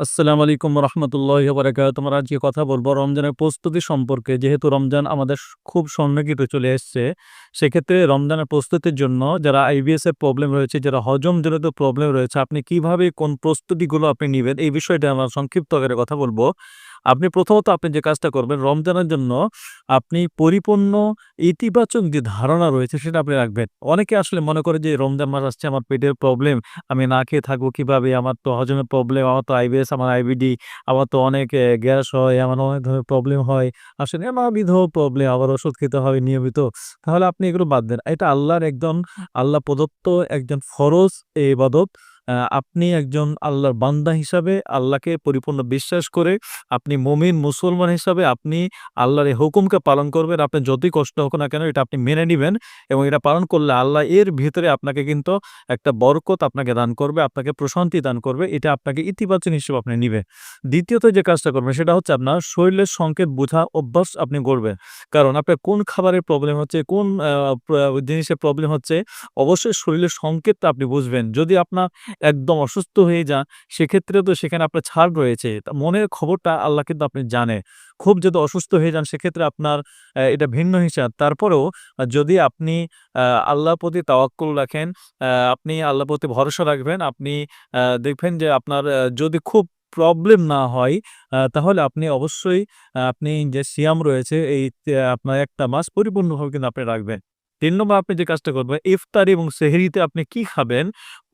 আসসালামু আলাইকুম রহমতুল্লাহ বারাকাত আমরা আজকে কথা বলব রমজানের প্রস্তুতি সম্পর্কে। যেহেতু রমজান আমাদের খুব সন্নিকিত চলে এসছে, সেক্ষেত্রে রমজানের প্রস্তুতির জন্য যারা আইবিএস এর প্রবলেম রয়েছে, যারা হজমজনিত প্রবলেম রয়েছে, আপনি কীভাবে কোন প্রস্তুতিগুলো আপনি নেবেন, এই বিষয়টা আমরা সংক্ষিপ্ত আকারে কথা বলব। আপনি প্রথমত আপনি যে কাজটা করবেন রমজানের জন্য আপনি পরিপূর্ণ ইতিবাচক যে ধারণা রয়েছে সেটা আপনি রাখবেন। অনেকে আসলে মনে করে যে রমজান মাস আসছে আমার পেটের প্রবলেম আমি না খেয়ে থাকব কীভাবে আমার তো হজমের প্রবলেম আমার তো আইবিএস আমার আইবিডি আমার তো অনেক গ্যাস হয় আমার অনেক ধরনের প্রবলেম হয়। আসলে নানাবিধ প্রবলেম আবার ওষুধ খেতে হবে নিয়মিত। তাহলে আপনি এগুলো বাদ দেন। এটা আল্লাহর একজন আল্লাহ প্রদত্ত একজন ফরজ এ ইবাদত। আহ, আপনি একজন আল্লাহর বান্দা হিসাবে আল্লাহকে পরিপূর্ণ বিশ্বাস করে আপনি মমিন, মুসলমান হিসাবে আপনি আল্লাহর এই হুকুমকে পালন করবেন। আপনি যতই কষ্ট হোক না কেন এটা আপনি মেনে নেবেন এবং এটা পালন করলে আল্লাহ এর ভিতরে আপনাকে কিন্তু একটা বরকত আপনাকে দান করবে, আপনাকে প্রশান্তি দান করবে, এটা আপনাকে ইতিবাচক হিসেবে আপনি নিবে দ্বিতীয়ত যে কাজটা করবেন সেটা হচ্ছে আপনার শরীরের সংকেত বোঝা অভ্যাস আপনি করবেন কারণ আপনার কোন খাবারের প্রবলেম হচ্ছে, কোন জিনিসের প্রবলেম হচ্ছে, অবশ্যই শরীরের সংকেতটা আপনি বুঝবেন। যদি আপনার একদম অসুস্থ হয়ে যান, সেক্ষেত্রে তো সেখানে আপনার ছাড় রয়েছে। মনের খবরটা আল্লাহ কিন্তু আপনি জানে। খুব যদি অসুস্থ হয়ে যান, সেক্ষেত্রে আপনার এটা ভিন্ন হিসাব। তারপরেও যদি আপনি আল্লাহর প্রতি তাওয়াক্কুল রাখেন আপনি আল্লাহর প্রতি ভরসা রাখবেন, আপনি দেখবেন যে আপনার যদি খুব প্রবলেম না হয় তাহলে আপনি অবশ্যই আপনি যে সিয়াম রয়েছে, এই আপনার একটা মাস পরিপূর্ণভাবে কিন্তু আপনি রাখবেন। তিন নম্বর আপনি যে কাজটা করবেন, ইফতারি এবং সেহরিতে আপনি কি খাবেন,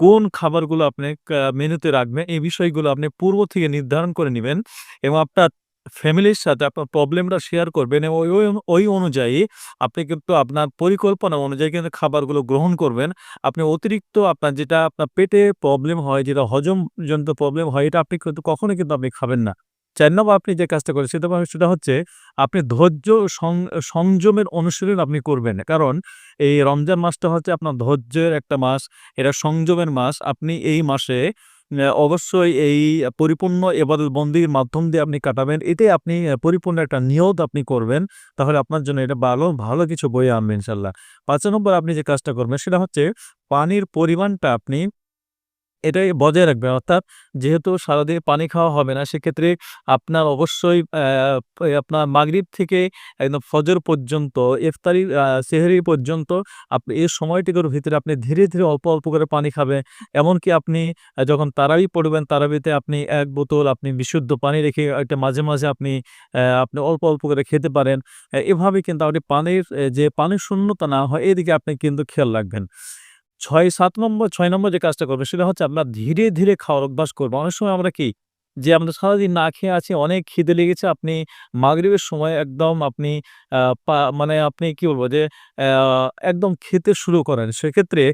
কোন খাবারগুলো আপনি মেনুতে রাখবেন, এই বিষয়গুলো আপনি পূর্ব থেকে নির্ধারণ করে নেবেন এবং আপনার ফ্যামিলির সাথে আপনার প্রবলেমটা শেয়ার করবেন এবং ওই ওই- অনুযায়ী আপনি কিন্তু আপনার পরিকল্পনা অনুযায়ী কিন্তু খাবারগুলো গ্রহণ করবেন। আপনি অতিরিক্ত আপনার যেটা আপনার পেটে প্রবলেম হয়, যেটা হজম জনিত প্রবলেম হয়, এটা আপনি কিন্তু কখনোই কিন্তু আপনি খাবেন না। চার নম্বর আপনি যে কাজটা করেন সেটা সেটা হচ্ছে আপনি ধৈর্য সংযমের অনুশীলন আপনি করবেন। কারণ এই রমজান মাসটা হচ্ছে আপনার ধৈর্যের একটা মাস, এটা সংযমের মাস। আপনি এই মাসে অবশ্যই এই পরিপূর্ণ এবাদত বন্দির মাধ্যম দিয়ে আপনি কাটাবেন। এতে আপনি পরিপূর্ণ একটা নিয়ত আপনি করবেন। তাহলে আপনার জন্য এটা ভালো ভালো কিছু বই আনবে ইনশাল্লাহ। পাঁচ নম্বর আপনি যে কাজটা করবেন, সেটা হচ্ছে পানির পরিমাণটা আপনি এটাই বজায় রাখবেন। অর্থাৎ যেহেতু সারাদিন পানি খাওয়া হবে না, সেক্ষেত্রে আপনার অবশ্যই আপনার মাগরিব থেকে একদম ফজর পর্যন্ত, ইফতারি সেহরি পর্যন্ত আপনি এই সময়টির ভিতরে আপনি ধীরে ধীরে অল্প অল্প করে পানি খাবেন। এমনকি আপনি যখন তারাবি পড়বেন, তারাবিতে আপনি এক বোতল আপনি বিশুদ্ধ পানি রেখে একটা মাঝে মাঝে আপনি আপনি অল্প অল্প করে খেতে পারেন। এভাবে কিন্তু আপনি পানির যে পানির শূন্যতা না হয়, এদিকে আপনি কিন্তু খেয়াল রাখবেন। ছয় সাত নম্বর, ছয় নম্বর যে কাজটা করবে সেটা হচ্ছে আপনার ধীরে ধীরে খাওয়ার অভ্যাস করব অনেক সময় আমরা কি যে আমরা সারাদিন না খেয়ে আছি, অনেক খিদে লেগেছে, আপনি মাগরিবের সময় একদম আপনি মানে আপনি কি বলব যে একদম খেতে শুরু করেন। সেক্ষেত্রে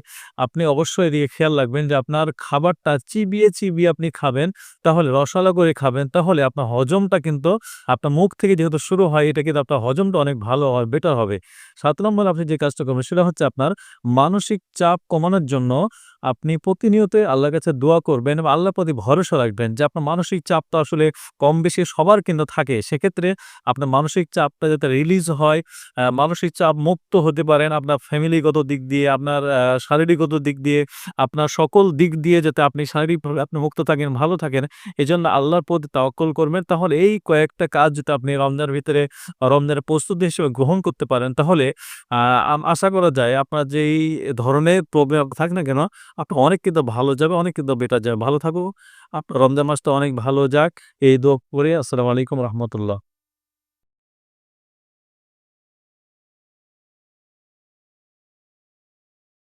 আপনি অবশ্যই এদিকে খেয়াল রাখবেন যে, আপনার খাবারটা চিবিয়ে চিবিয়ে আপনি খাবেন, তাহলে রসালো করে খাবেন, তাহলে আপনার হজমটা কিন্তু আপনার মুখ থেকে যেহেতু শুরু হয়, এটা কিন্তু আপনার হজমটা অনেক ভালো হয় বেটার হবে। সাত নম্বর আপনি যে কাজটা করবেন, সেটা হচ্ছে আপনার মানসিক চাপ কমানোর জন্য আপনি প্রতিনিয়ত আল্লাহর কাছে দোয়া করবেন এবং আল্লাহর প্রতি ভরসা রাখবেন যে আপনার মানসিক চাপ তো আসলে কম বেশি সবার কিন্তু থাকে। সেক্ষেত্রে আপনার মানসিক চাপটা যাতে রিলিজ হয় মানসিক চাপ মুক্ত হতে পারেন আপনার ফ্যামিলিগত দিক দিয়ে, আপনার শারীরিকগত দিক দিয়ে, আপনার সকল দিক দিয়ে যাতে আপনি শারীরিকভাবে আপনি মুক্ত থাকেন, ভালো থাকেন। এই জন্য আল্লাহর প্রতি তাওয়াক্কুল করবেন। তাহলে এই কয়েকটা কাজ যদি আপনি রমজানের ভিতরে, রমজানের প্রস্তুতি হিসেবে গ্রহণ করতে পারেন, তাহলে আশা করা যায় আপনার যেই ধরনের প্রবলেম থাক না কেন আপনি অনেক কিন্তু ভালো যাবে, অনেক কিন্তু বেটার যাবে। ভালো থাকুক আপনার রমজান মাসটা অনেক ভালো যাক। এই দোয়া করে আসসালামু আলাইকুম রহমতুল্লাহ।